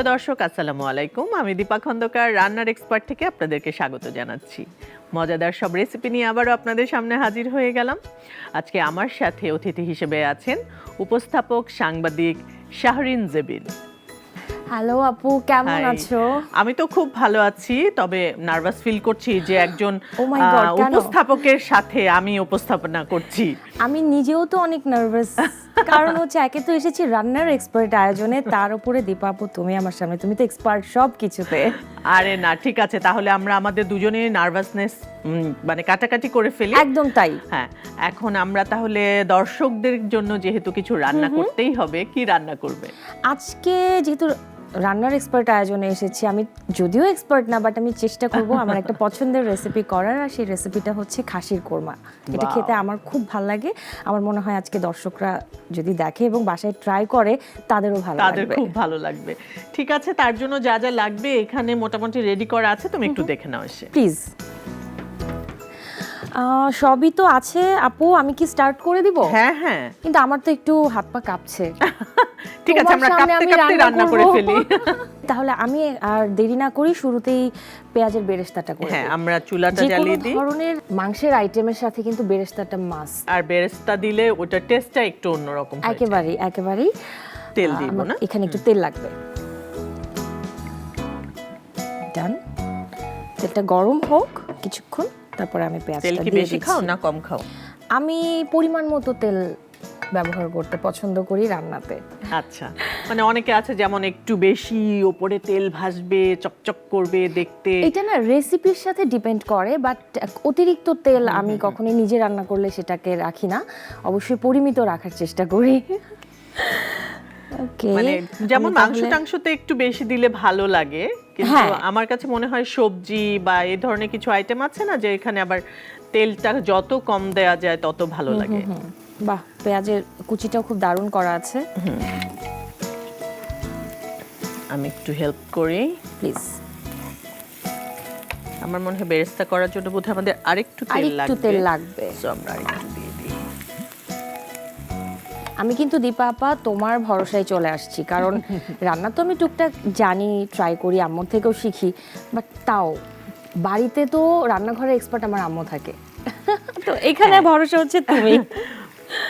সুপ্রিয় দর্শক, আসসালামু আলাইকুম। আমি দীপা খন্দকার, রান্নার এক্সপার্ট থেকে আপনাদেরকে স্বাগত জানাচ্ছি। মজাদার সব রেসিপি নিয়ে আবারও আপনাদের সামনে হাজির হয়ে গেলাম। আজকে আমার সাথে অতিথি হিসেবে আছেন উপস্থাপক, সাংবাদিক শাহরিন জেবিন। হ্যালো আপু কেমন আছো? আমি তো খুব ভালো আছি তবে নার্ভাস ফিল করছি যে একজন Oh? উপস্থাপকের সাথে আমি উপস্থাপনা করছি। আমি নিজেও তো অনেক নার্ভাস কারণ হচ্ছে একে তো এসেছি রান্নার এক্সপার্ট আয়োজনে তার উপরে দীপা আপু তুমি আমার সামনে তুমি তো এক্সপার্ট সব কিছুতে আরে না ঠিক আছে তাহলে আমরা আমাদের দুজনের নার্ভাসনেস মানে কাটাকাটি করে ফেলি। একদম তাই। হ্যাঁ এখন আমরা তাহলে দর্শকদের জন্য যেহেতু কিছু রান্না করতেই হবে কি রান্না করবে? আজকে যেহেতু রান্নার এক্সপার্ট আয়োজনে এসেছি। আমি যদিও এক্সপার্ট না বাট আমি চেষ্টা করব আমার একটা পছন্দের রেসিপি করার আর সেই রেসিপিটা হচ্ছে খাসির কোরমা। এটা খেতে আমার খুব ভালো লাগে। আমার মনে হয় আজকে দর্শকরা যদি দেখে এবং বাসায় ট্রাই করে তাদেরও ভালো তাদের খুব ভালো লাগবে। ঠিক আছে তার জন্য যা যা লাগবে এখানে মোটামুটি রেডি করা আছে তুমি একটু দেখে নাও এসে। প্লিজ সবই তো আছে আপু আমি কি স্টার্ট করে দিব? হ্যাঁ হ্যাঁ। কিন্তু আমার তো একটু হাত পা কাঁপছে। ঠিক আছে আমরা কাঁপতে কাঁপতে রান্না করে ফেলি। তাহলে আমি আর দেরি না করি শুরুতেই পেঁয়াজের বেরেস্তাটা করে হ্যাঁ আমরা চুলাটা জ্বালিয়ে দিই। ধরনের মাংসের আইটেমের সাথে কিন্তু বেরেস্তাটা মাস্ট আর বেরেস্তা দিলে ওটা টেস্টটা একটু অন্যরকম হয় একেবারেই একেবারেই। তেল দিব না? এখানে একটু তেল লাগবে। ডান তেলটা গরম হোক কিছুক্ষণ। তারপরে আমি তেল পেঁয়াজটা কি দিয়ে বেশি খাও না কম খাও? আমি পরিমাণ মতো তেল ব্যবহার করতে পছন্দ করি রান্নাতে। আচ্ছা। মানে অনেকে আছে যেমন একটু বেশি ওপরে তেল ভাসবে চকচক করবে দেখতে। এটা না রেসিপির সাথে ডিপেন্ড করে বাট অতিরিক্ত তেল আমি কখনোই নিজে রান্না করলে সেটাকে রাখি না। অবশ্যই পরিমিত রাখার চেষ্টা করি। মানে যেমন মাংস টাংসতে একটু বেশি দিলে ভালো লাগে কিন্তু হ্যাঁ। আমার কাছে মনে হয় সবজি বা এই ধরনের কিছু আইটেম আছে না যে এখানে আবার তেলটা যত কম দেয়া যায় তত ভালো লাগে। বাহ পেঁয়াজের কুচিটাও খুব দারুণ করা আছে। আমি একটু হেল্প করি। প্লিজ আমার মনে হয় বেরেস্তা করার জন্য বোধহয় আমাদের আরেকটু তেল লাগবে তেল লাগবে। So, আমরা আরেকটু দিয়ে দিই আমি কিন্তু দীপা আপা তোমার ভরসায় চলে আসছি। কারণ রান্না তো আমি টুকটাক জানি ট্রাই করি আম্মুর থেকেও শিখি। বাট তাও বাড়িতে তো রান্নাঘরের এক্সপার্ট আমার আম্মু থাকে। তো এখানে হ্যাঁ। ভরসা হচ্ছে তুমি।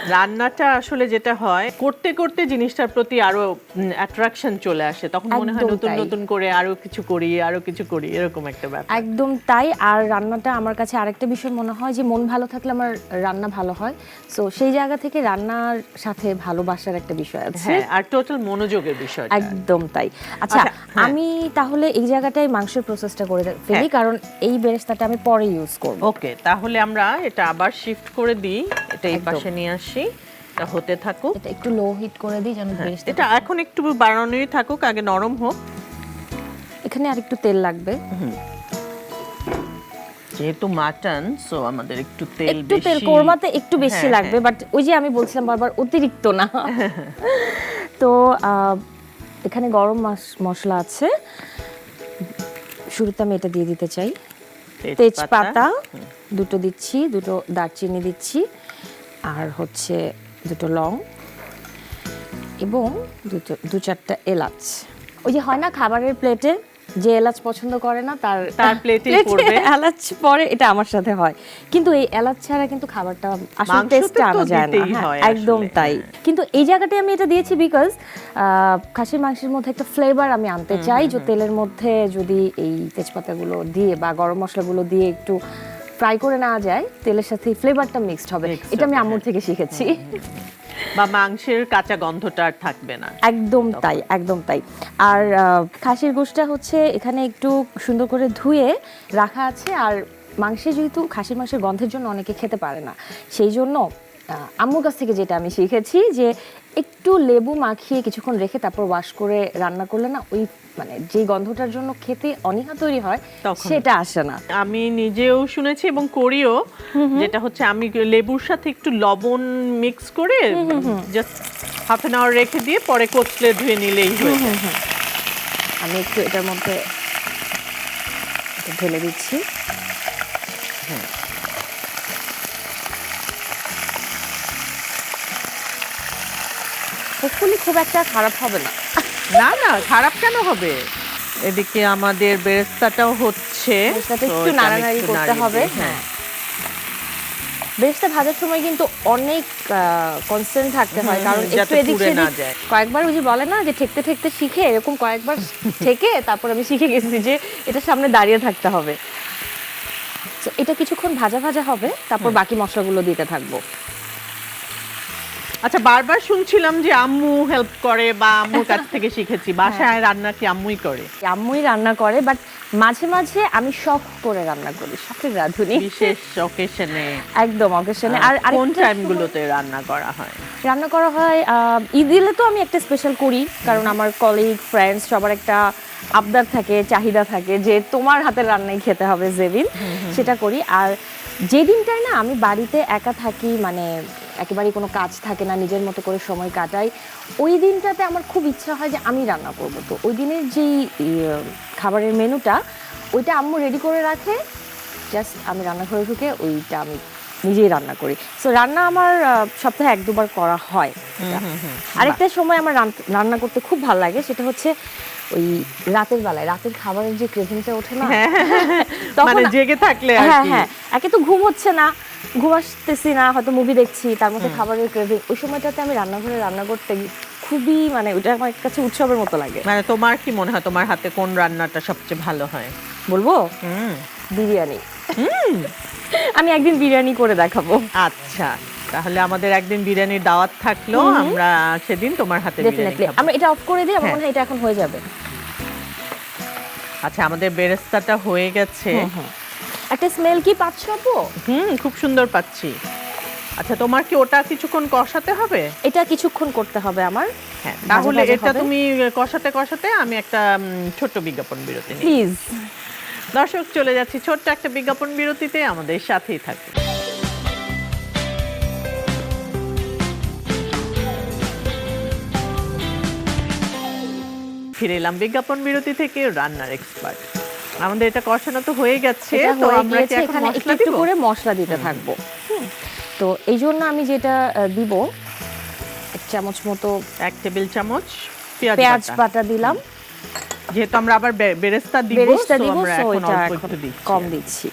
রান্নাটা আসলে যেটা হয় করতে করতে জিনিসটার প্রতি আরও অ্যাট্রাকশন চলে আসে। তখন মনে হয় নতুন নতুন করে আরও কিছু করি আরও কিছু করি এরকম একটা ব্যাপার। একদম তাই। আর রান্নাটা আমার কাছে আরেকটা বিষয় মনে হয় যে মন ভালো থাকলে আমার রান্না ভালো হয়। সো সেই জায়গা থেকে রান্নার সাথে ভালোবাসার একটা বিষয় আছে। হ্যাঁ আর টোটাল মনোযোগের বিষয় একদম তাই। আচ্ছা আচ্ছা, হ্যাঁ। আমি তাহলে এই জায়গাটায় মাংসের প্রসেসটা করে ফেলি হ্যাঁ। কারণ এই বেরেস্তাটা আমি পরে ইউজ করব। ওকে তাহলে আমরা এটা আবার শিফট করে দিই। এটা এই পাশে নিয়ে আসি। এটা হতে থাকুক। এটা একটু লো হিট করে দিই যেন হ্যাঁ, এটা এখন একটু বাড়ানোই থাকুক আগে নরম হোক। এখানে আর একটু তেল লাগবে। যেহেতু মাটন সো আমাদের একটু তেল একটু তেল কোরমাতে একটু বেশি হ্যাঁ, লাগবে বাট ওই যে আমি বলছিলাম বারবার অতিরিক্ত না। তো এখানে গরম মশলা আছে। শুরুতে আমি এটা দিয়ে দিতে চাই। তেজপাতা। দুটো দিচ্ছি দুটো দারচিনি দিচ্ছি। আর হচ্ছে দুটো লং এবং দুটো দু চারটা এলাচ। ওই যে হয় না খাবারের প্লেটে যে এলাচ পছন্দ করে না তার তার প্লেটে পড়বে। এলাচ পরে এটা আমার সাথে হয়। কিন্তু এই এলাচ ছাড়া কিন্তু খাবারটা আসলে তো আনা যায় না। হ্যাঁ, হয় একদম তাই। কিন্তু এই জায়গাটায় আমি এটা দিয়েছি বিকজ খাসির মাংসের মধ্যে একটা ফ্লেভার আমি আনতে চাই যে তেলের মধ্যে যদি এই তেজপাতাগুলো দিয়ে বা গরম মশলাগুলো দিয়ে একটু ফ্রাই করে নেওয়া যায় তেলের সাথে ফ্লেভারটা মিক্সড হবে। এটা আমি আম্মুর থেকে শিখেছি। বা মাংসের কাঁচা গন্ধটা আর থাকবে না। একদম তাই একদম তাই। আর খাসির গোষ্ঠটা হচ্ছে এখানে একটু সুন্দর করে ধুয়ে রাখা আছে। আর মাংসে যেহেতু খাসির মাংসের গন্ধের জন্য অনেকে খেতে পারে না সেই জন্য আম্মুর কাছ থেকে যেটা আমি শিখেছি যে একটু লেবু মাখিয়ে কিছুক্ষণ রেখে তারপর ওয়াশ করে রান্না করলে না ওই মানে যে গন্ধটার জন্য খেতে অনীহা তৈরি হয় সেটা আসে না। আমি নিজেও শুনেছি এবং করিও যেটা হচ্ছে আমি লেবুর সাথে একটু লবণ মিক্স করে জাস্ট হাফ এন আওয়ার রেখে দিয়ে পরে কচলে ধুয়ে নিলেই হয়ে আমি একটু এটার মধ্যে ঢেলে দিচ্ছি। হোপফুলি খুব একটা খারাপ হবে না। না না খারাপ কেন হবে? এদিকে আমাদের বেরেস্তাটাও হচ্ছে। একটু নাড়ানাড়ি করতে হবে দিই, হ্যাঁ। বেরেস্তা ভাজার সময় কিন্তু অনেক কনসেন্ট থাকতে হয় কারণ একটু এদিক সেদিক কয়েকবার ওই যে বলে না যে ঠেকতে ঠেকতে শিখে এরকম কয়েকবার ঠেকে তারপর আমি শিখে গেছি যে এটা সামনে দাঁড়িয়ে থাকতে হবে। এটা কিছুক্ষণ ভাজা ভাজা হবে তারপর বাকি মশলাগুলো দিতে থাকব। আচ্ছা বারবার শুনছিলাম যে আম্মু হেল্প করে বা আম্মুর কাছ থেকে শিখেছি। বাসায় রান্না কি আম্মুই করে? আম্মুই রান্না করে বাট মাঝে মাঝে আমি শখ করে রান্না করি শখের রাঁধুনি। বিশেষ অকেশনে একদম অকেশনে আর কোন টাইমগুলোতে রান্না করা হয়? রান্না করা হয় ঈদ এলে তো আমি একটা স্পেশাল করি কারণ আমার কলিগ ফ্রেন্ডস সবার একটা আবদার থাকে চাহিদা থাকে যে তোমার হাতের রান্নাই খেতে হবে যেদিন সেটা করি। আর যে দিনটায় না আমি বাড়িতে একা থাকি মানে একেবারেই কোনো কাজ থাকে না নিজের মতো করে সময় কাটাই। ওই দিনটাতে আমার খুব ইচ্ছা হয় যে আমি রান্না করব। তো ওই দিনের যেই ইয়ে, খাবারের মেনুটা ওইটা আম্মু রেডি করে রাখে। জাস্ট আমি রান্নাঘরে ঢুকে ওইটা আমি নিজেই রান্না করি। সো রান্না আমার সপ্তাহে এক দুবার করা হয়। আরেকটা সময় আমার রান্না করতে খুব ভালো লাগে সেটা হচ্ছে ওই রাতের বেলায় রাতের খাবারের যে ক্রেভিংটা ওঠে না তখন- মানে জেগে থাকলে হ্যাঁ হ্যাঁ একে তো ঘুম হচ্ছে না। ঘুম আসতেছি না হয়তো মুভি দেখছি তার মধ্যে খাবারের ক্রেভিং ওই সময়টাতে আমি রান্নাঘরে রান্না করতে খুবই মানে আমার কাছে উৎসবের মতো লাগে। মানে তোমার কি মনে হয় তোমার হাতে কোন রান্নাটা সবচেয়ে ভালো হয়? বলব? বিরিয়ানি। আমি একদিন বিরিয়ানি করে দেখাবো। আচ্ছা তাহলে আমাদের একদিন বিরিয়ানির দাওয়াত থাকল আমরা সেদিন তোমার হাতে ডেফিনেটলি আমরা এটা অফ করে দিই আমার হ্যাঁ। মনে হয় এটা এখন হয়ে যাবে। আচ্ছা আমাদের বেরেস্তাটা হয়ে গেছে। একটা স্মেল কি পাচ্ছ আপু? হুম খুব সুন্দর পাচ্ছি। আচ্ছা তোমার কি ওটা কিছুক্ষণ কষাতে হবে? এটা কিছুক্ষণ করতে হবে আমার। হ্যাঁ তাহলে এটা তুমি কষাতে কষাতে আমি একটা ছোট্ট বিজ্ঞাপন বিরতি প্লিজ দর্শক চলে যাচ্ছি ছোট্ট একটা বিজ্ঞাপন বিরতিতে। আমাদের সাথেই থাকুন। ফিরে এলাম বিজ্ঞাপন বিরতি থেকে রান্নার এক্সপার্ট আমাদের এটা কষানো তো হয়ে গেছে তো আমরা কি এখন মশলা দিব? করে মশলা দিতে থাকব। তো এই জন্য আমি যেটা দিব এক চামচ মতো এক টেবিল চামচ পেঁয়াজ বাটা। দিলাম। যেহেতু আমরা আবার বেরেস্তা দিব বেরেস্তা দিব সো এটা কম দিচ্ছি।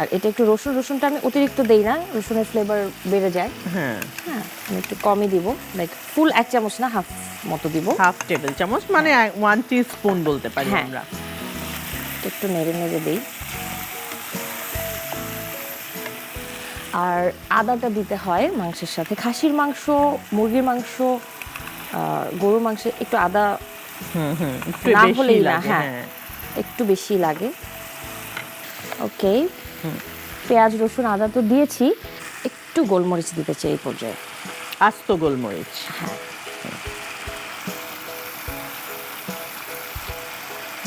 আর এটা একটু রসুন রসুনটা আমি অতিরিক্ত দেই না রসুনের ফ্লেভার বেড়ে যায়। হ্যাঁ। হ্যাঁ আমি একটু কমই দিব লাইক ফুল এক চামচ না হাফ মতো দিব। হাফ টেবিল চামচ মানে ওয়ান টি স্পুন বলতে পারি হ্যাঁ। আমরা। একটু নেড়ে নেড়ে দিই। আর আদাটা দিতে হয় মাংসের সাথে। খাসির মাংস মুরগির মাংস গরুর মাংসে একটু আদা হুম হুম একটু না হলেই না, হ্যাঁ। হ্যাঁ। একটু বেশি লাগে। ওকে পেঁয়াজ রসুন আদা তো দিয়েছি। একটু গোলমরিচ দিতে চাই এই পর্যায়ে। আস্ত গোলমরিচ।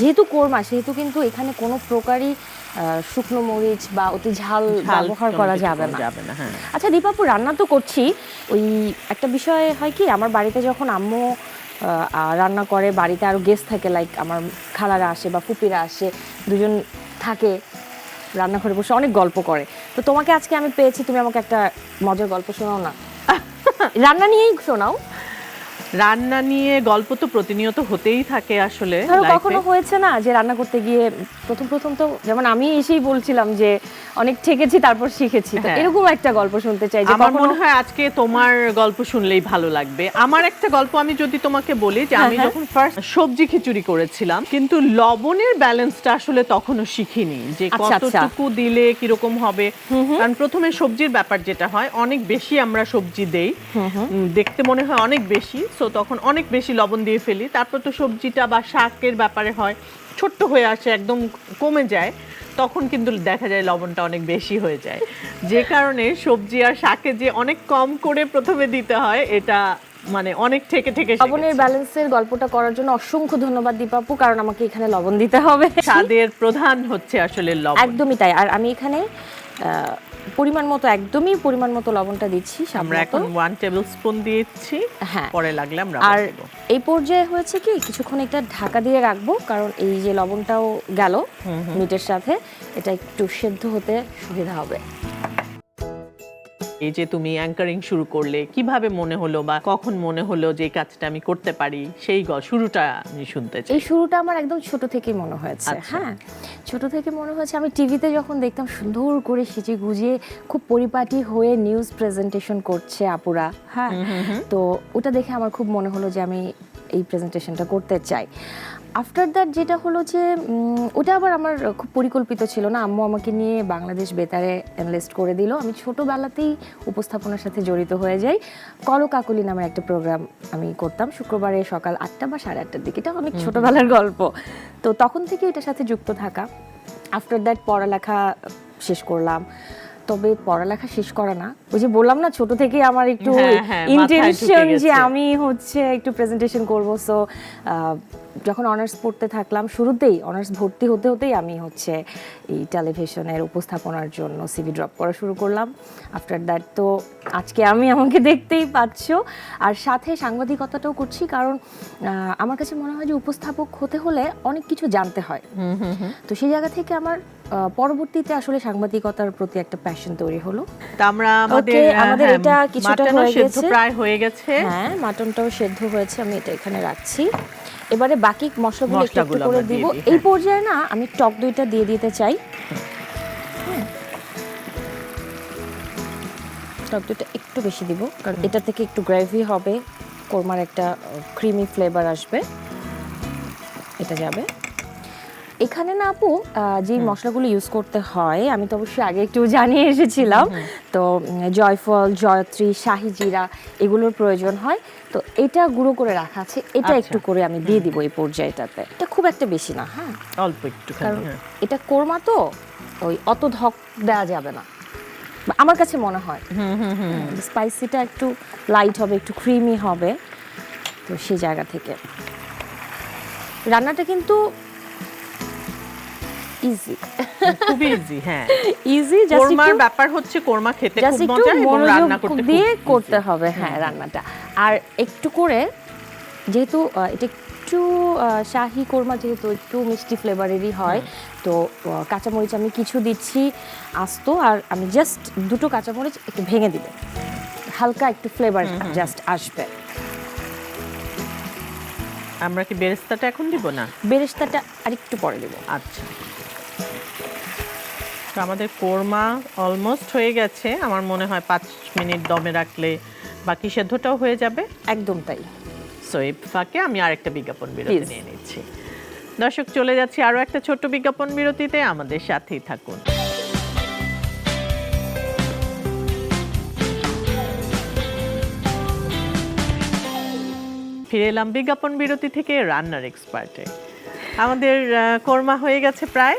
যেহেতু কোরমা সেহেতু কিন্তু এখানে কোনো প্রকারই শুকনো মরিচ বা অতি ঝাল ব্যবহার করা যাবে না। হ্যাঁ। আচ্ছা দীপাপু রান্না তো করছি। ওই একটা বিষয় হয় কি আমার বাড়িতে যখন আম্মু রান্না করে বাড়িতে আরও গেস্ট থাকে লাইক আমার খালারা আসে বা ফুপিরা আসে দুজন থাকে রান্নাঘরে বসে অনেক গল্প করে। তো তোমাকে আজকে আমি পেয়েছি তুমি আমাকে একটা মজার গল্প শোনাও না। রান্না নিয়েই শোনাও। রান্না নিয়ে গল্প তো প্রতিনিয়ত হতেই থাকে আসলে কখনো হয়েছে না যে রান্না করতে গিয়ে প্রথম প্রথম তো যেমন আমি এসেই বলছিলাম যে অনেক ঠেকেছি তারপর শিখেছি। তো হ্যাঁ। এরকম একটা গল্প শুনতে চাই যে আমার মনে হয় আজকে তোমার গল্প শুনলেই ভালো লাগবে। আমার একটা গল্প আমি যদি তোমাকে বলি যে আমি হ্যাঁ, যখন ফার্স্ট সবজি খিচুড়ি করেছিলাম কিন্তু লবণের ব্যালেন্সটা আসলে তখনও শিখিনি যে আচ্ছা, আচ্ছা। কতটুকু দিলে কীরকম হবে। কারণ প্রথমে সবজির ব্যাপার যেটা হয় অনেক বেশি আমরা সবজি দেই। দেখতে মনে হয় অনেক বেশি সো তখন অনেক বেশি লবণ দিয়ে ফেলি। তারপর তো সবজিটা বা শাকের ব্যাপারে হয় ছোট্ট হয়ে আসে একদম কমে যায়। তখন কিন্তু দেখা যায় লবণটা অনেক বেশি হয়ে যায়। যে কারণে সবজি আর শাকে যে অনেক কম করে প্রথমে দিতে হয় এটা মানে অনেক থেকে থেকে লবণের ব্যালেন্সের গল্পটা করার জন্য অসংখ্য ধন্যবাদ দীপাপু কারণ আমাকে এখানে লবণ দিতে হবে। স্বাদের প্রধান হচ্ছে আসলে লবণ। একদমই তাই। আর আমি এখানে আহ, পরিমাণ মতো একদমই পরিমাণ মতো লবণটা দিচ্ছি আমরা। এখন 1 টেবিল স্পুন দিয়েছি হ্যাঁ। পরে লাগলে আমরা আর এই পর্যায়ে হয়েছে কি কিছুক্ষণ এটা ঢাকা দিয়ে রাখব কারণ এই যে লবণটাও গেল মিটের সাথে এটা একটু সেদ্ধ হতে সুবিধা হবে। এই যে তুমি অ্যাঙ্কারিং শুরু করলে কীভাবে মনে হলো বা কখন মনে হলো যে এই কাজটা আমি করতে পারি? সেই শুরুটা আমি শুনতে চাই। এই শুরুটা আমার একদম ছোট থেকেই মনে হয়েছে। আচ্ছা। হ্যাঁ ছোট থেকে মনে হয়েছে আমি টিভিতে যখন দেখতাম সুন্দর করে সেজে গুজিয়ে খুব পরিপাটি হয়ে নিউজ প্রেজেন্টেশন করছে আপুরা হ্যাঁ তো ওটা দেখে আমার খুব মনে হলো যে আমি এই প্রেজেন্টেশনটা করতে চাই। আফটার দ্যাট যেটা হলো যে ওটা আবার আমার খুব পরিকল্পিত ছিল না। আম্মু আমাকে নিয়ে বাংলাদেশ বেতারে এনলিস্ট করে দিল। আমি ছোটোবেলাতেই উপস্থাপনার সাথে জড়িত হয়ে যাই। কলকাকলি নামের একটা প্রোগ্রাম আমি করতাম। শুক্রবারে সকাল আটটা বা সাড়ে আটটার দিকে। এটা অনেক ছোটোবেলার গল্প। তো তখন থেকে এটার সাথে যুক্ত থাকা। আফটার দ্যাট পড়ালেখা শেষ করলাম। তবে পড়ালেখা শেষ করা না। ওই যে বললাম না ছোট থেকে আমার একটু হ্যাঁ, হ্যাঁ, ইন্টেনশন যে আমি হচ্ছে একটু প্রেজেন্টেশন করব। সো যখন অনার্স পড়তে থাকলাম শুরুতেই অনার্স ভর্তি হতে হতেই আমি হচ্ছে এই টেলিভিশনের উপস্থাপনার জন্য সিভি ড্রপ করা শুরু করলাম। আফটার দ্যাট তো আজকে আমি আমাকে দেখতেই পাচ্ছ। আর সাথে সাংবাদিকতাটাও করছি কারণ আহ, আমার কাছে মনে হয় যে উপস্থাপক হতে হলে অনেক কিছু জানতে হয়। তো সেই জায়গা থেকে আমার পরবর্তীতে আসলে সাংবাদিকতার প্রতি একটা প্যাশন তৈরি হলো। তা আমরা আমাদের আমাদের হ্যাঁ, এটা কিছুটা হয়ে সেদ্ধ গেছে। প্রায় হয়ে গেছে। হ্যাঁ মাটনটাও সেদ্ধ হয়েছে আমি এটা এখানে রাখছি। এবারে বাকি মশলাগুলো একটু একটু করে দিব। এই হ্যাঁ। পর্যায়ে না আমি টক দইটা দিয়ে দিতে চাই। টক দইটা একটু বেশি দিব কারণ এটা থেকে একটু গ্রেভি হবে কোরমার একটা ক্রিমি ফ্লেভার আসবে। এটা যাবে। এখানে না আপু যে মশলাগুলো ইউজ করতে হয় আমি তো অবশ্যই আগে একটু জানিয়ে এসেছিলাম। তো জয়ফল জয়ত্রী শাহি জিরা এগুলোর প্রয়োজন হয়। তো এটা গুঁড়ো করে রাখা আছে। এটা আচ্ছা। একটু করে আমি দিয়ে দিব এই পর্যায়টাতে। এটা খুব একটা বেশি না হ্যাঁ? অল্প একটু কারণ হ্যাঁ। এটা কোরমা তো ওই অত ধক দেওয়া যাবে না। আমার কাছে মনে হয়। হুম হুম হুম স্পাইসিটা একটু লাইট হবে একটু ক্রিমি হবে। তো সেই জায়গা থেকে। রান্নাটা কিন্তু ইজি খুবই ইজি হ্যাঁ। ইজি কোরমার ব্যাপার হচ্ছে কোরমা খেতে খুব মজা এবং রান্না করতে দিয়ে করতে হবে হ্যাঁ রান্নাটা। আর একটু করে যেহেতু এটা একটু শাহি কোরমা যেহেতু একটু মিষ্টি ফ্লেভারেরই হয় তো কাঁচামরিচ আমি কিছু দিচ্ছি আস্ত আর আমি জাস্ট দুটো কাঁচামরিচ একটু ভেঙে দিবে। হালকা একটু ফ্লেভার জাস্ট আসবে। আমরা কি বেরেস্তাটা এখন দিব না? বেরেস্তাটা আরেকটু পরে দেবো। আচ্ছা। তো আমাদের কোরমা অলমোস্ট হয়ে গেছে। আমার মনে হয় পাঁচ মিনিট দমে রাখলে বাকি সেদ্ধটাও হয়ে যাবে। একদম তাই। সো এই ফাঁকে আমি আরেকটা বিজ্ঞাপন বিরতি নিয়ে নিচ্ছি। দর্শক চলে যাচ্ছি আরও একটা ছোট্ট বিজ্ঞাপন বিরতিতে। আমাদের সাথেই থাকুন। ফিরে এলাম বিজ্ঞাপন বিরতি থেকে রান্নার এক্সপার্টে আমাদের কোরমা হয়ে গেছে প্রায়।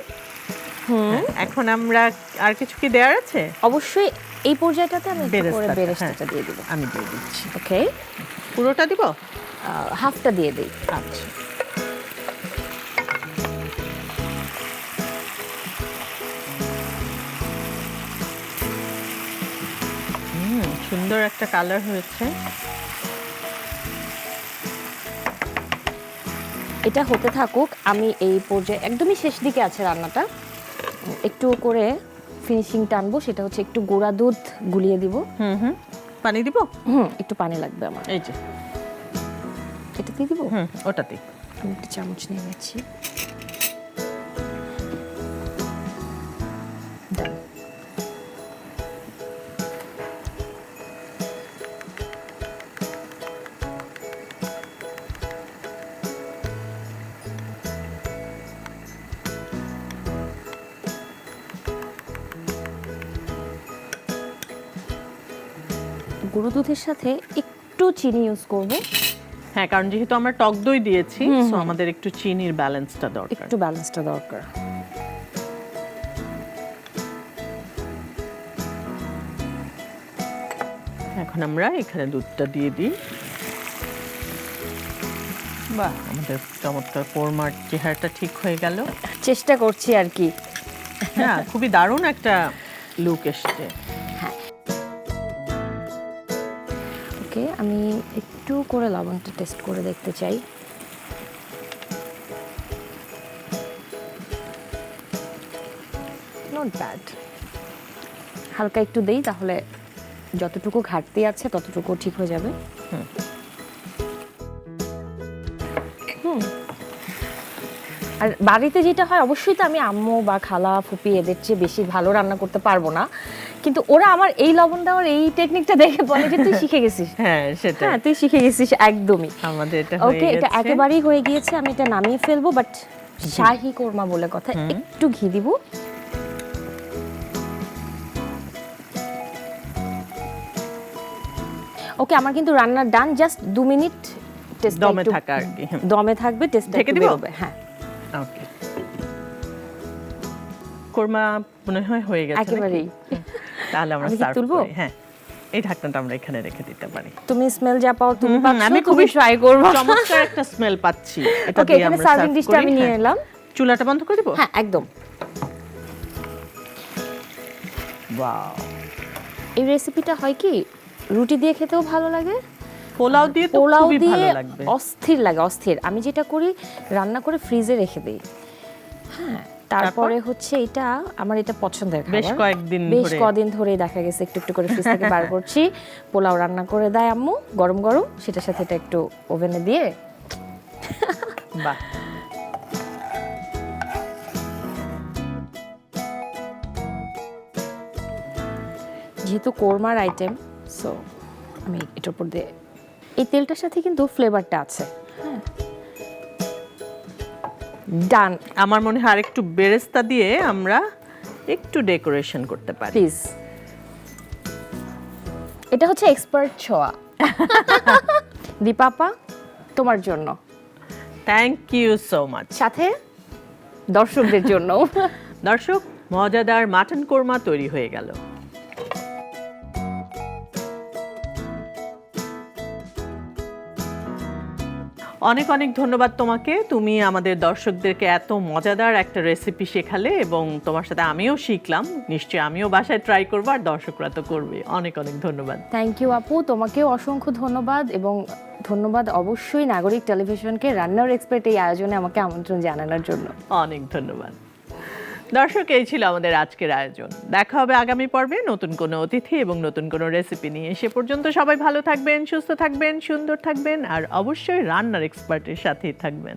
এখন আমরা আর কিছু কি দেওয়ার আছে? অবশ্যই এই পর্যায়টাতে আমি করে বেরেস্তাটা, বেরেস্তাটা হ্যাঁ। দিয়ে দেবো। আমি দিয়ে দিচ্ছি। ওকে। পুরোটা দিব? হাফটা দিয়ে দিই। আচ্ছা। সুন্দর একটা কালার হয়েছে। এটা হতে থাকুক আমি এই পর্যায়ে একদমই শেষ দিকে আছে রান্নাটা। একটু করে ফিনিশিং টানবো সেটা হচ্ছে একটু গোড়া দুধ গুলিয়ে দিব। হুম হুম। পানি দিব? হুম একটু পানি লাগবে আমার। এই যে। এটা দিয়ে দিব? হুম ওটাতে আমি একটা চামচ নিয়ে নিচ্ছি। দুধের সাথে একটু চিনি ইউজ করব। হ্যাঁ কারণ যেহেতু আমরা টক দই দিয়েছি সো আমাদের একটু চিনির ব্যালেন্সটা দরকার। একটু ব্যালেন্সটা দরকার। এখন আমরা এখানে দুধটা দিয়ে দিই। বাহ আমাদের চমৎকার কোরমার চেহারাটা ঠিক হয়ে গেল। চেষ্টা করছি আর কি। হ্যাঁ খুবই দারুণ একটা লুক এসছে। একটু করে লবণটা টেস্ট করে দেখতে চাই। নট ব্যাড হালকা একটু দেই তাহলে যতটুকু ঘাটতি আছে ততটুকু ঠিক হয়ে যাবে। হুম। আর বাড়িতে যেটা হয় অবশ্যই তো আমি আম্মু বা খালা ফুপি এদের চেয়ে বেশি ভালো রান্না করতে পারব না। কিন্তু ওরা আমার এই লবণ দেওয়ার এই টেকনিকটা দেখে বলে যে তুই শিখে গেছিস। হ্যাঁ সেটা হ্যাঁ তুই শিখে গেছিস একদমই। আমাদের এটা হয়ে ওকে এটা একেবারেই হয়ে গিয়েছে আমি এটা নামিয়ে ফেলব বাট শাহি কোরমা বলে কথা একটু ঘি দিব। ওকে আমার কিন্তু রান্নার ডান জাস্ট দু মিনিট টেস্ট দমে থাকা আর কি, দমে থাকবে টেস্ট ঢেকে দিব? হ্যাঁ। ওকে কোরমা মনে হয় হয়ে গেছে একেবারেই। তাহলে আমরা সার্ভ তুলবো? হ্যাঁ। এই ঢাকনাটা আমরা এখানে রেখে দিতে পারি। তুমি স্মেল যা পাও তুমি পাচ্ছ আমি খুবই ট্রাই করব। চমৎকার একটা স্মেল পাচ্ছি। এটা দিয়ে আমরা সার্ভিং ডিশটা আমি নিয়ে হ্যাঁ। এলাম। চুলাটা বন্ধ করে দিব? হ্যাঁ একদম। ওয়াও এই রেসিপিটা হয় কি রুটি দিয়ে খেতেও ভালো লাগে পোলাও দিয়ে তো পোলাও খুবই দিয়ে ভালো লাগবে। অস্থির লাগে অস্থির। আমি যেটা করি রান্না করে ফ্রিজে রেখে দিই। হ্যাঁ তারপরে? হচ্ছে এটা আমার এটা পছন্দের খাবার। বেশ কয়েকদিন বেশ। কদিন ধরেই দেখা গেছে একটু একটু করে ফ্রিজ থেকে বার করছি। পোলাও রান্না করে দেয় আম্মু গরম গরম। সেটার সাথে এটা একটু ওভেনে দিয়ে। বাহ। যেহেতু কোরমার আইটেম সো আমি এটার উপর দিয়ে এই তেলটার সাথে কিন্তু ফ্লেভারটা আছে। হ্যাঁ। ডান আমার মনে হয় আরেকটু বেরেস্তা দিয়ে আমরা একটু ডেকোরেশন করতে পারি। প্লিজ এটা হচ্ছে এক্সপার্ট ছোঁয়া। দীপাপা তোমার জন্য। থ্যাংক ইউ সো মাচ সাথে দর্শকদের জন্য দর্শক মজাদার মাটন কোরমা তৈরি হয়ে গেল। অনেক অনেক ধন্যবাদ তোমাকে। তুমি আমাদের দর্শকদেরকে এত মজাদার একটা রেসিপি শেখালে এবং তোমার সাথে আমিও শিখলাম। নিশ্চয়ই আমিও বাসায় ট্রাই করব আর দর্শকরা তো করবে। অনেক অনেক ধন্যবাদ। থ্যাংক ইউ আপু। তোমাকেও অসংখ্য ধন্যবাদ এবং ধন্যবাদ অবশ্যই নাগরিক টেলিভিশনকে রান্নার এক্সপার্ট এই আয়োজনে আমাকে আমন্ত্রণ জানানোর জন্য। অনেক ধন্যবাদ। দর্শক, এই ছিল আমাদের আজকের আয়োজন। দেখা হবে আগামী পর্বে নতুন কোনো অতিথি এবং নতুন কোনো রেসিপি নিয়ে। সে পর্যন্ত সবাই ভালো থাকবেন, সুস্থ থাকবেন, সুন্দর থাকবেন, আর অবশ্যই রান্নার এক্সপার্টের সাথেই থাকবেন।